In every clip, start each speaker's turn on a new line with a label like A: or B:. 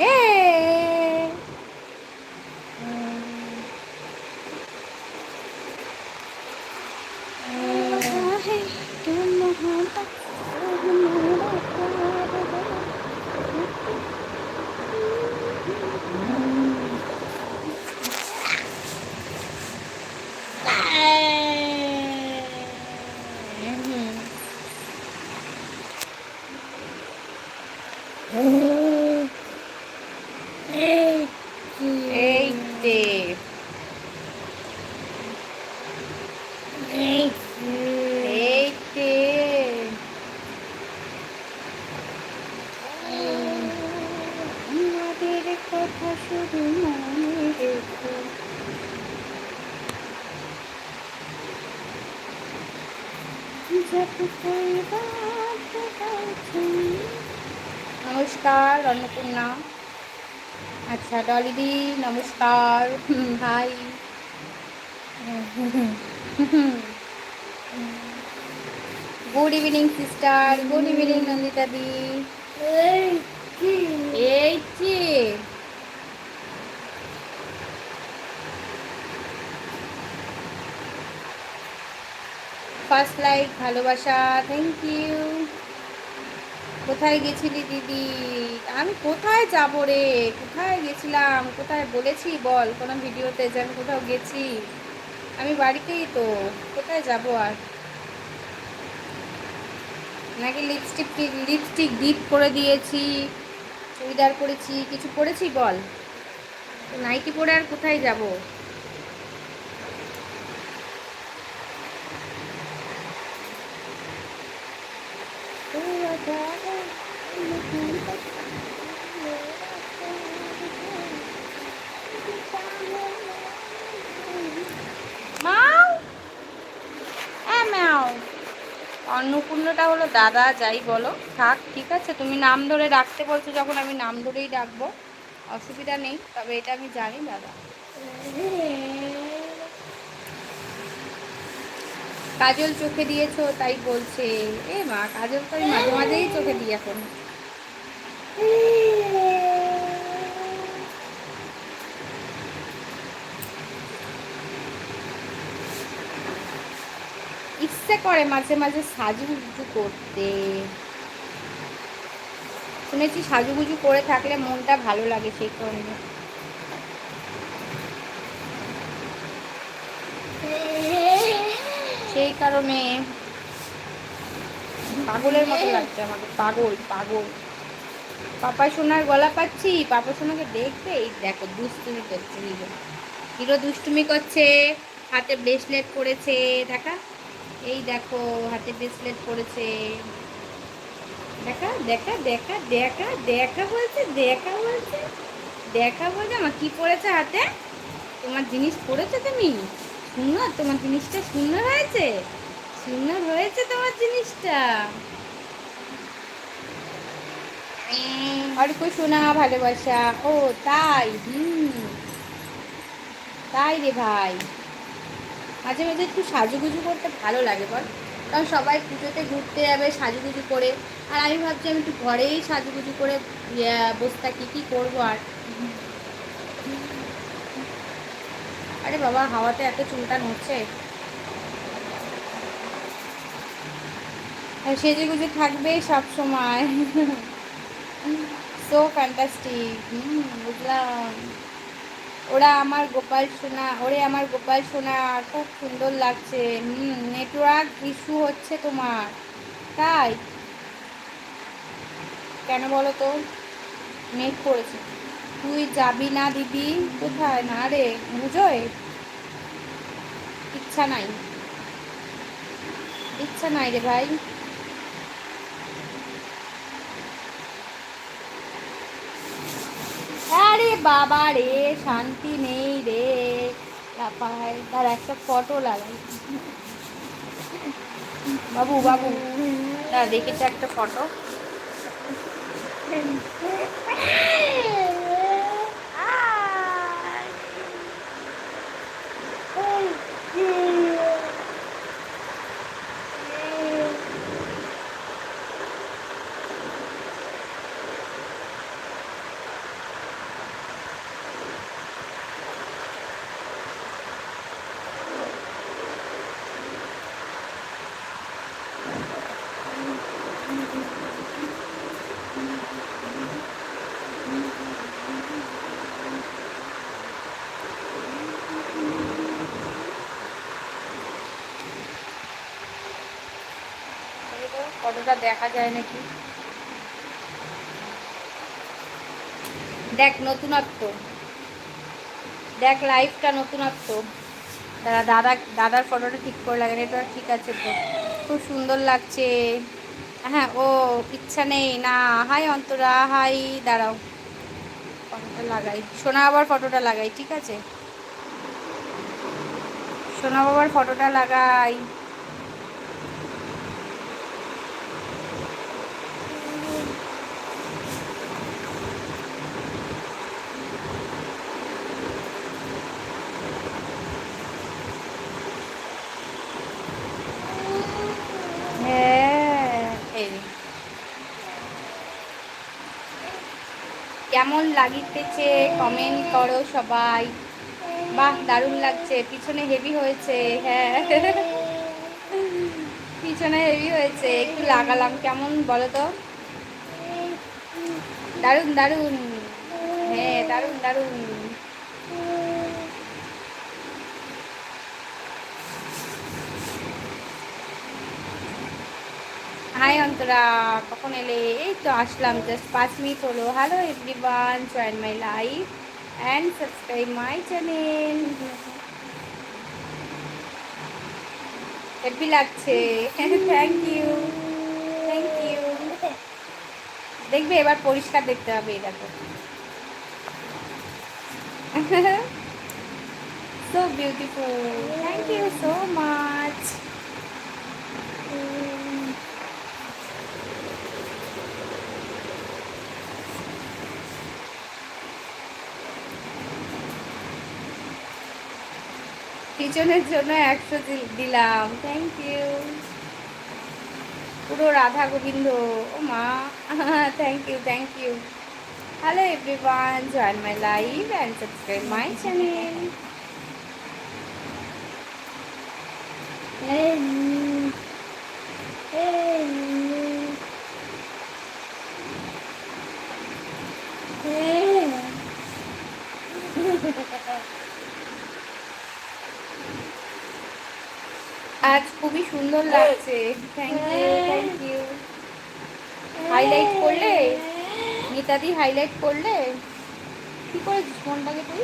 A: নমস্কার অন্নপূর্ণা আচ্ছা ডলিদি নমস্কার। Hi. Good evening, sister. Good evening, Nandita di. এই ফার্স্ট লাইক ভালোবাসা। Thank you. কোথায় গেছিলি দিদি? আমি কোথায় যাব রে? কোথায় গেছিলাম? কোথায় বলেছি বল? কোনো ভিডিওতে যে আমি কোথাও গেছি। আমি বাড়িতেই তো। কোথায় যাব আর? নাকি লিপস্টিক লিপস্টিক ডিপ করে দিয়েছি, চুড়িদার করেছি কিছু করেছি বল? নাইটি পরে আর কোথায় যাব? মাও হ্যাঁ ম্যাও অন্নপূর্ণটা হলো দাদা, যাই বলো। থাক, ঠিক আছে, তুমি নাম ধরে ডাকতে বলছো, যখন আমি নাম ধরেই ডাকবো। অসুবিধা নেই, তবে এটা আমি জানি, দাদা। কাজল চোখে দিয়েছ, তাই বলছে। এ মা, কাজল তো আমি মাঝে মাঝেই চোখে দিই এখন। ইচ্ছে করে মাঝে মাঝে সাজুগুজু করতে। শুনেছি সাজুগুজু করে থাকলে মনটা ভালো লাগে সেই কারণে। সেই কারণে পাগলের মতো লাগছে আমাকে। পাগল পাগল। পাপা সোনার গলা পাচ্ছি, পাপা সোনাকে দেখবে, এই দেখো দুষ্টুমি করছে হিরো হিরো দুষ্টুমি করছে, হাতে ব্রেসলেট পরেছে দেখা। এই দেখো, হাতে ব্রেসলেট পরেছে দেখা দেখা দেখা দেখা দেখা বলছে দেখা বলছে দেখা বলছে। আমার কি পড়েছে হাতে? তোমার জিনিস পড়েছে তুমি? সুন্দর, তোমার জিনিসটা সুন্দর হয়েছে। সুন্দর হয়েছে তোমার জিনিসটা। আর কই শোনা ভালোবাসা। ও, তাই? হুম। তাই রে ভাই। মাঝে মাঝে একটু সাজুগুজু করতে ভালো লাগে, বল। কারণ সবাই পুজোতে ঘুরতে যাবে, সাজুগুজু করে। আর আমি ভাবছি আমি একটু ঘরেই সাজুগুজু করে বসে থাকি, কী করব আর? আরে বাবা, হাওয়াতে এত চুলটা হচ্ছে। সেজে গুজে থাকবে সব সময়। সো ফ্যান্টাস্টিক হুম বুঝলাম। ওরা আমার গোপাল সোনা, ওরে আমার গোপাল সোনা, খুব সুন্দর লাগছে। হুম নেটওয়ার্ক ইস্যু হচ্ছে তোমার। তাই? কেন বলো তো? নেট করেছে। তুই যাবি না দিদি? কোথায়? না রে বুঝোয় ইচ্ছা নাই। ইচ্ছা নাই রে ভাই আরে বাবা রে শান্তি নেই রে। লাফায় তার একটা ফটো লাগাই। বাবু বাবু। দেখেছে একটা ফটো। ফটোটা দেখা যায় নাকি? দেখ নতুনত্ব। দেখ লাইফটা নতুনত্ব। দাদা দাদা, দাদার ফটোটা ঠিক করে লাগে এটা ঠিক আছে তো। খুব সুন্দর লাগছে। হ্যাঁ ও, ইচ্ছা নেই। না, হাই অন্তরা, হাই, দাঁড়াও। ফটোটা লাগাই। সোনা আবার ফটোটা লাগাই, ঠিক আছে? সোনা বাবার ফটোটা লাগাই হ্যাঁ এই কেমন লাগিতেছে? কমেন্ট করো সবাই। বাহ, দারুণ লাগছে। পিছনে হেভি হয়েছে হ্যাঁ। পিছনে হেভি হয়েছে, একটু লাগালাম। কেমন বলো তো? দারুণ দারুণ। হ্যাঁ দারুণ দারুণ। হাই অন্তরা, কখন এলে? এই তো আসলাম জাস্ট পাঁচ মিনিট হলো। Hello every everyone join my life and subscribe my channel heavy লাগছে। থ্যাংক ইউ থ্যাংক ইউ দেখবে, এবার পরিষ্কার দেখতে হবে, এই দেখো। So beautiful. Thank you so much. পিছনের জন্য একশো দিলাম। থ্যাংক ইউ পুরো রাধা গোবিন্দ। ও মা। Thank you thank you hello everyone join my live and subscribe my channel আজ খুবই সুন্দর লাগছে। Thank you thank you highlight করলে? মিতাদি হাইলাইট করলে? কি করেছিস ফোনটাকে তুই?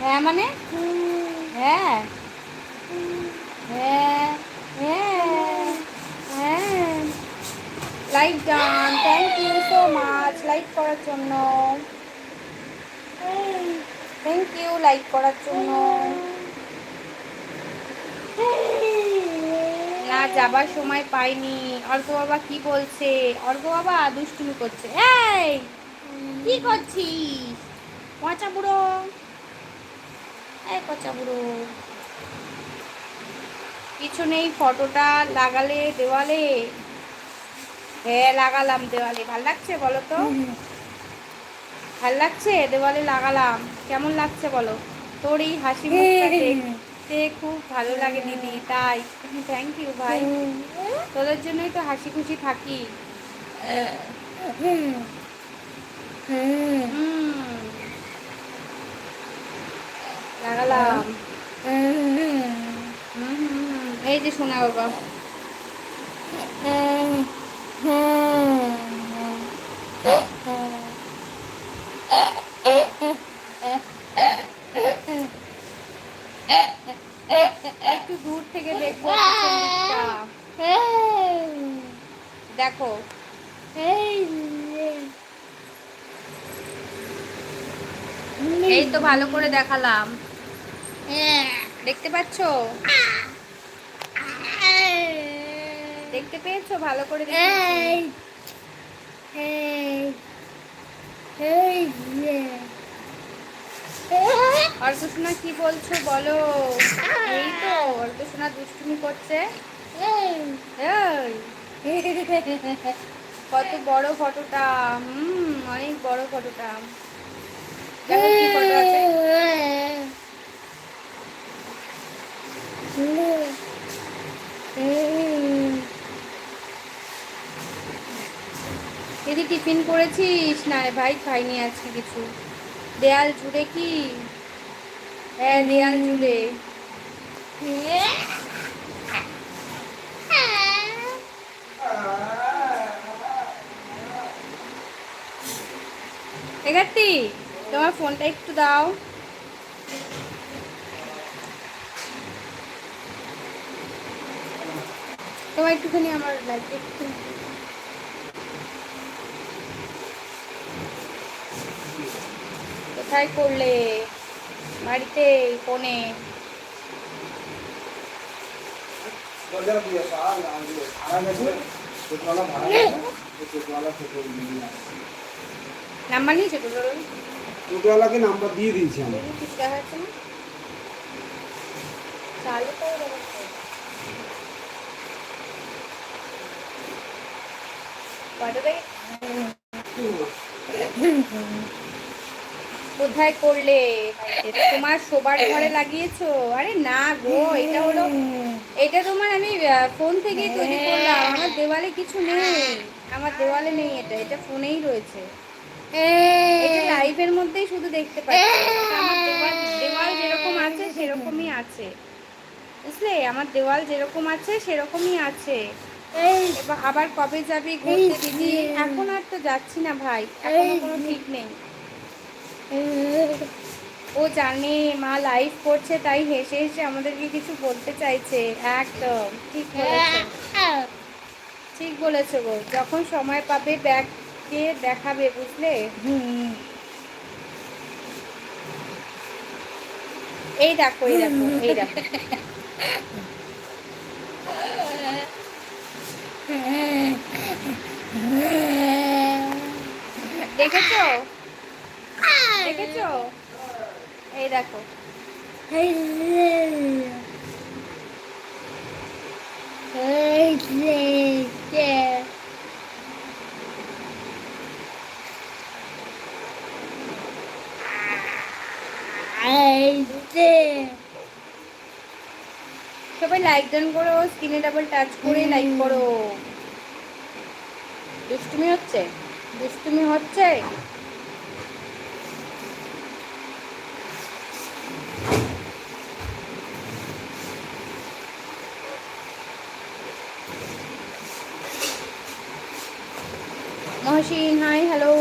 A: হ্যাঁ মানে? হ্যাঁ। হ্যাঁ। হ্যাঁ। হ্যাঁ। Like done thank you so much like করার জন্য। থ্যাংক ইউ লাইক করার জন্য। না যাবার সময় পাইনি। অর্ক বাবা কি বলছে? অর্ক বাবা দুষ্টুমি করছে। এই কি করছিস? পচা বুড়ো। এই পচা বুড়ো। পিছনেই ফটোটা লাগালে দেওয়ালে। হ্যাঁ লাগালাম দেওয়ালে। ভালো লাগছে বলো তো? ভালো লাগছে? দেওয়ালে লাগালাম। কেমন লাগছে বলো? তোর এই হাসি মুখটা দেখতে খুব ভালো লাগে দিদি তাই। থ্যাংক ইউ ভাই। তোদের জন্যই তো হাসি খুশি থাকি। হুম। লাগালাম। হুম, হুম, হুম। এই যে শোনা বাবা। একটু দূর থেকে দেখব পিছন দিকটা। দেখো এই তো ভালো করে দেখালাম। দেখতে পাচ্ছ? দেখতে পেয়েছ? ভালো করে দেখেছি। অর্কসোনা কি বলছো? বলো। এই তো অর্কসোনা দুষ্টুমি করছে। কত বড় ফটোটা। হুম অনেক বড় ফটোটা। দেখো দিদি টিফিন করেছিস? না ভাই, খাইনি আজকে কিছু। দেয়াল জুড়ে কি? হ্যাঁ দেয়াল জুড়ে এগারটি তোমার ফোনটা একটু দাও। তোমার একটুখানি আমার লাইফ একটু। কোথায় করলে? বাড়িতে ফোনে? নাম্বার নিয়েছে
B: ধরুন নাম্বার দিয়ে দিয়েছি আমি।
A: কোথায় করলে? তোমার শোবার ঘরে লাগিয়েছো? আরে না গো এটা হলো এটা তোমার আমি ফোন থেকে তৈরি করলাম। আমার দেওয়ালে কিছু নেই। আমার দেওয়ালে নেই এটা। এটা ফোনেই রয়েছে। লাইভের মধ্যেই শুধু দেখতে পাচ্ছি। আমার দেওয়াল যেরকম আছে, সেরকমই আছে। বুঝলে? আমার দেওয়াল যেরকম আছে, সেরকমই আছে। আবার কবে যাবি ঘুরতে দিদি? এখন আর তো যাচ্ছি না ভাই। কোনো ঠিক নেই। ও জানে, মা লাইভ করছে, তাই হেসে হেসে আমাদেরকে কিছু বলতে চাইছে। একদম, ঠিক ঠিক বলেছ গো। যখন সময় পাবে, ব্যাগকে দেখাবে, বুঝলে? এই দেখো এই দেখো এই দেখো। দেখেছ? দেখেছ? এই দেখো। সবাই লাইক ডান করো স্ক্রিনে ডাবল টাচ করে লাইক করো। দুষ্টুমি হচ্ছে? দুষ্টুমি হচ্ছে? মহসিন হাই হ্যালো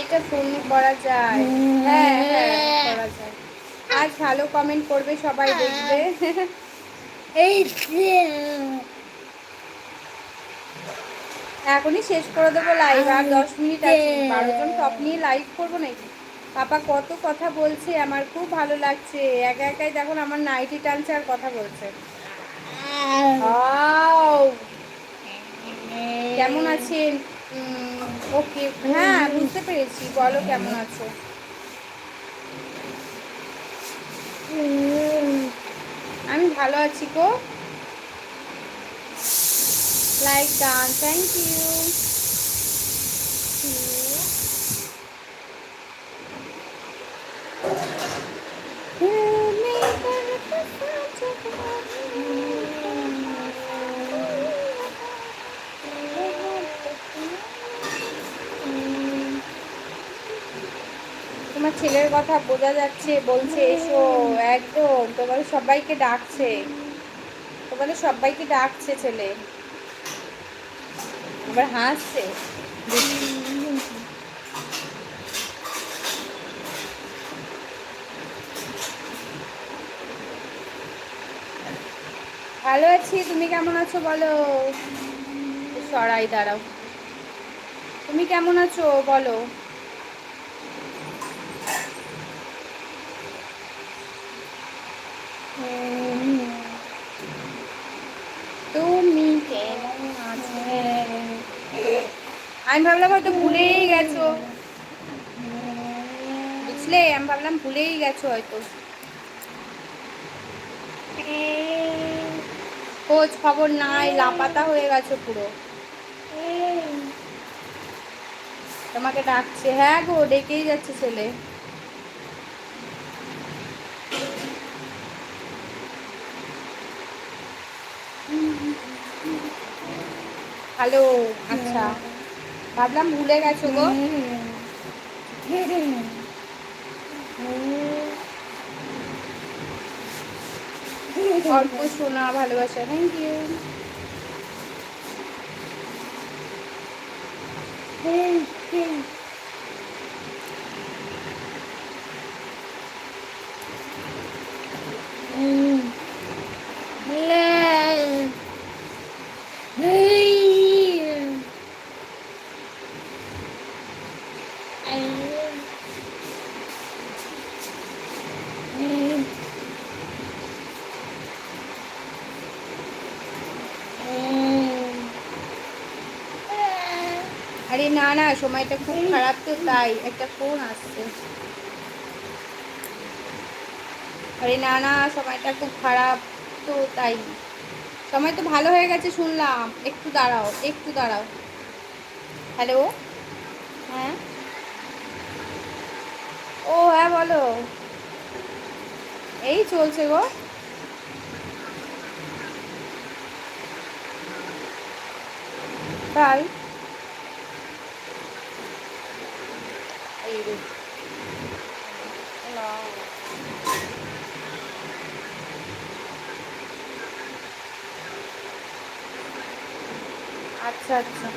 A: এটা ফোন করা যায়। হ্যাঁ হ্যাঁ করা যায়। আজ ভালো কমেন্ট করবে সবাই দেখবে। এখনই শেষ করে দেবো লাইভ আর দশ মিনিট আছে। বারো জন টপ নিয়ে লাইভ করব নাকি? পাপা কত কথা বলছে আমার খুব ভালো লাগছে। একা একাই দেখুন আমার নাইটি টানছে আর কথা বলছে। Wow! কেমন আছেন? ওকে হ্যাঁ বুঝতে পেরেছি। বলো কেমন আছো আমি ভালো আছি গো। লাইক ডান থ্যাংক ইউ তোমার ছেলের কথা বোঝা যাচ্ছে, বলছে, এসো, একদম তোমাদের সবাইকে ডাকছে তোমাদের সবাইকে ডাকছে ছেলে। আবার হাসছে। ভালো আছি, তুমি কেমন আছো বলো? সরাই দাঁড়াও। তুমি কেমন আছো বলো তুমি কেমন আছো আমি ভাবলাম হয়তো ভুলেই গেছো। বুঝলে? আমি ভাবলাম ভুলেই গেছো হয়তো। খোঁজ খবর নাই, লাপাতা হয়ে গেছো পুরো। তোমাকে ডাকছে। হ্যাঁ গো, ডেকেই যাচ্ছে ছেলে। হ্যালো আচ্ছা। ভাবলাম ভুলে গেছো গো। অল্প শোনা ভালোবাসা থ্যাংক ইউ আরে না না সময়টা খুব খারাপ তো, তাই একটা ফোন আসছে। আরে না না, সময়টা খুব খারাপ তো, তাই। সময় তো ভালো হয়ে গেছে শুনলাম। একটু দাঁড়াও একটু দাঁড়াও। হ্যালো হ্যাঁ? ও হ্যাঁ বলো। এই চলছে গো। তাই রে। আচ্ছা আচ্ছা।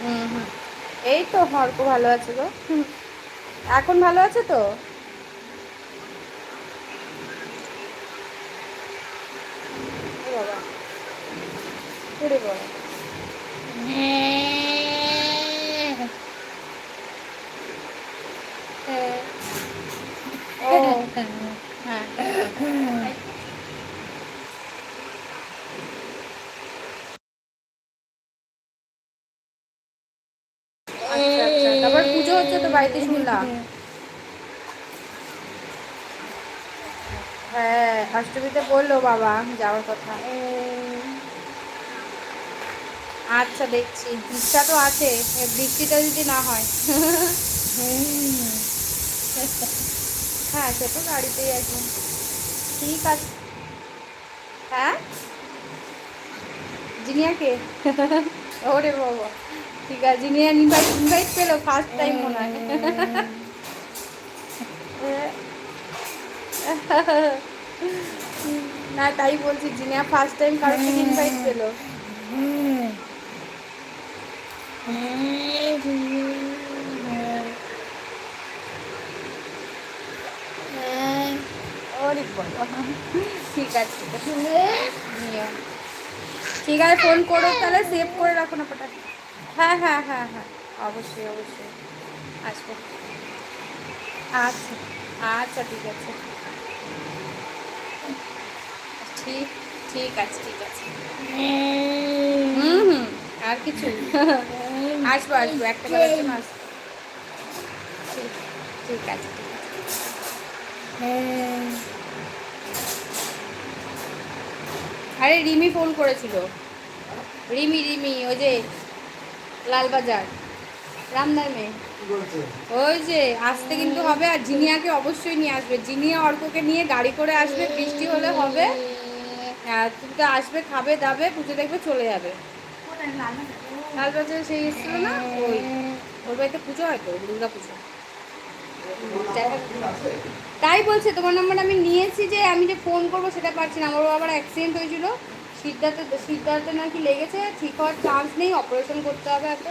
A: হুম হুম। এই তো হর্ক ভালো আছে গো। এখন ভালো আছে তো? বাবা। বাবা ও হ্যাঁ আচ্ছা আচ্ছা তো বাড়িতে শুনলাম হ্যাঁ অষ্টমীতে বলল বাবা, যাওয়ার কথা। আচ্ছা দেখছি। ইচ্ছা তো আছে বৃষ্টিটা যদি না হয়। হ্যাঁ সে তো গাড়িতেই আছে ঠিক আছে। হ্যাঁ? জিনিয়াকে ওরে বাবা। ঠিক আছে, জিনিয়া ইনভাইট ইনভাইট পেল ফার্স্ট টাইম মনে হয়। না, তাই বলছি, জিনিয়া ফার্স্ট টাইম কারোর থেকে ইনভাইট পেল ওরে বাবা ঠিক আছে ঠিক আছে ফোন করো তাহলে সেভ করে রাখো না পটা হ্যাঁ হ্যাঁ হ্যাঁ হ্যাঁ অবশ্যই অবশ্যই। আসব। আচ্ছা আচ্ছা ঠিক আছে। ঠিক ঠিক আছে ঠিক আছে। হুম হুম, আর কিছু আসব আসব, একটা বেলার আসব। ঠিক আছে ঠিক আছে। আরে রিমি ফোন করেছিল। রিমি রিমি ওই যে লালবাজার রামদার মেয়ে। ওই যে আসতে কিন্তু হবে আর জিনিয়াকে অবশ্যই নিয়ে আসবে। জিনিয়া অর্ককে নিয়ে গাড়ি করে আসবে বৃষ্টি হলে হবে। হ্যাঁ তুমি তো আসবে খাবে দাবে পুজো দেখবে চলে যাবে। লালবাজারে? সেই এসেছিল না? ওই ওর বাড়িতে পুজো হয় তো দুর্গা পুজো তাই বলছে, তোমার নাম্বার আমি নিয়েছি যে আমি যে ফোন করব সেটা পারছি না। আমার আবার অ্যাক্সিডেন্ট হয়েছিল। সিদ্ধার্থ সিদ্ধার্থ নাকি লেগেছে, ঠিক হওয়ার চান্স নেই অপারেশন করতে হবে এত